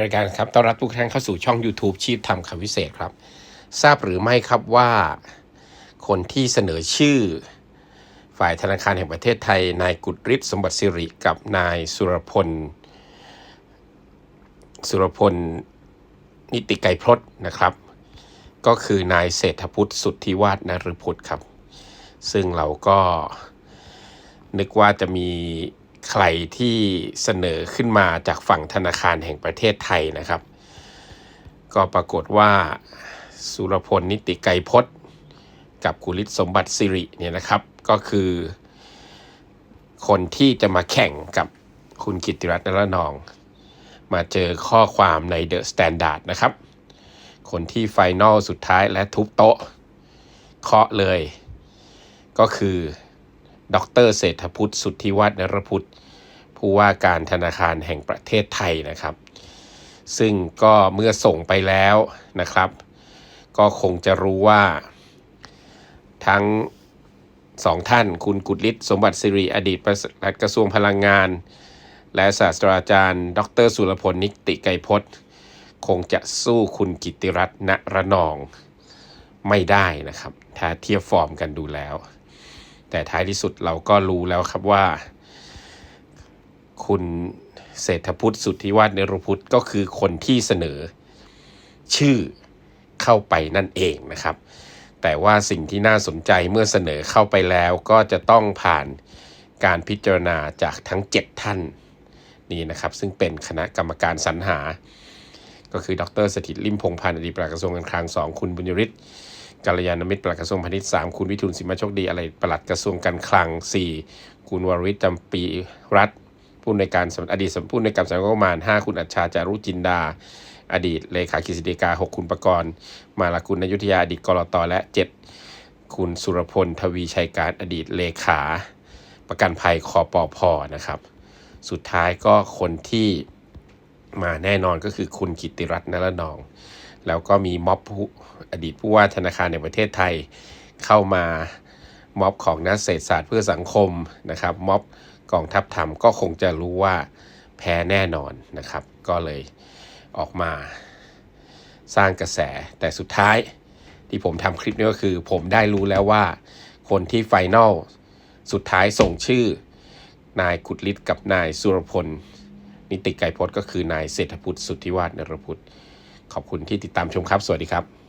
รายการครับต้อนรับทุกท่านเข้าสู่ช่อง YouTube ชีพทำคำวิเศษครับ ทราบหรือไม่ครับว่าคนที่เสนอชื่อ ฝ่ายธนาคารแห่งประเทศไทย นายกุฎฤทธิ์สมบัติสิริกับนายสุรพล สุรพล นิติไกรพรตนะครับ ก็คือนายเศรษฐพุทธสุทธิวาฒนฤพุทธครับ ซึ่งเราก็นึกว่าจะมี ใครที่เสนอขึ้นมาจากฝั่งธนาคารแห่งประเทศไทยนะครับ ก็ปรากฏว่าสุรพลนิติไกรพจน์ กับกุลิศสมบัติสิริเนี่ยนะครับก็คือ คนที่จะมาแข่งกับคุณกิติรัตน์นรนอง มาเจอข้อความในเดอะสแตนดาร์ดนะครับ คนที่ไฟนอลสุดท้ายและทุบโต๊ะเคาะเลย ก็คือ ดรเศรษฐพุทธสุทธิวัฒนรพุทธผู้ว่าการธนาคารแห่งประเทศไทยนะครับ ซึ่งก็เมื่อส่งไปแล้วนะครับ ก็คงจะรู้ว่า ทั้งสองท่านคุณกุลฤทธิ์สมบัติสิริอดีตปลัดกระทรวงพลังงาน และศาสตราจารย์ ดร สุรพลนิติไกรพจน์ คงจะสู้คุณกิตติรัตน์ณระนองไม่ได้นะครับ ถ้าเทียบฟอร์มกันดูแล้ว แต่ท้ายที่สุดเราก็รู้แล้วครับว่า คุณเศรษฐพุทธสุทธิวัฒน์เนรพุทธก็คือคนที่เสนอชื่อเข้าไปนั่นเองนะครับ แต่ว่าสิ่งที่น่าสนใจเมื่อเสนอเข้าไปแล้วก็จะต้องผ่านการพิจารณาจากทั้ง 7 ท่านนี่นะครับ ซึ่งเป็นคณะกรรมการสรรหา ก็คือดรสถิตลิมพงพันธ์อดีตปลัดกระทรวงการคลังสองคุณบุญยริศ กัลยาณมิตรปลัดกระทรวงพาณิชย์สามคุณวิทูลสิมาโชคดี อะไรปลัดกระทรวงการคลังสี่คุณวรวิทย์จำปีรัฐผู้ในการอดีตสำผู้ในการสำนักงบประมาณห้าคุณอัจฉาจารุจินดา อดีตเลขากิจฎีกาหกคุณประกรณ์ มาลากุลนยุทธยาอดีตกรตและเจ็ดคุณสุรพลทวีชัยการอดีตเลขา ประกันภัยคอปอพอนะครับ สุดท้ายก็คนที่มาแน่นอนก็คือคุณกิตติรัตน์นรนอง แล้วก็มีม็อบอดีตผู้ว่าธนาคารในประเทศไทย เข้ามาม็อบของนักเศรษฐศาสตร์เพื่อสังคมนะครับม็อบกองทัพธรรมก็คงจะรู้ว่าแพ้แน่นอนนะครับ ก็เลยออกมาสร้างกระแสแต่สุดท้ายที่ผมทำคลิปนี้ก็คือ ผมได้รู้แล้วว่า คนที่ไฟนอลสุดท้ายส่งชื่อ นายกุดฤทธิ์กับนายสุรพล นิติไกรพจน์ก็คือนายเศรษฐพุทธสุทธิวาฒนรพุทธ ขอบคุณที่ติดตามชมครับ สวัสดีครับ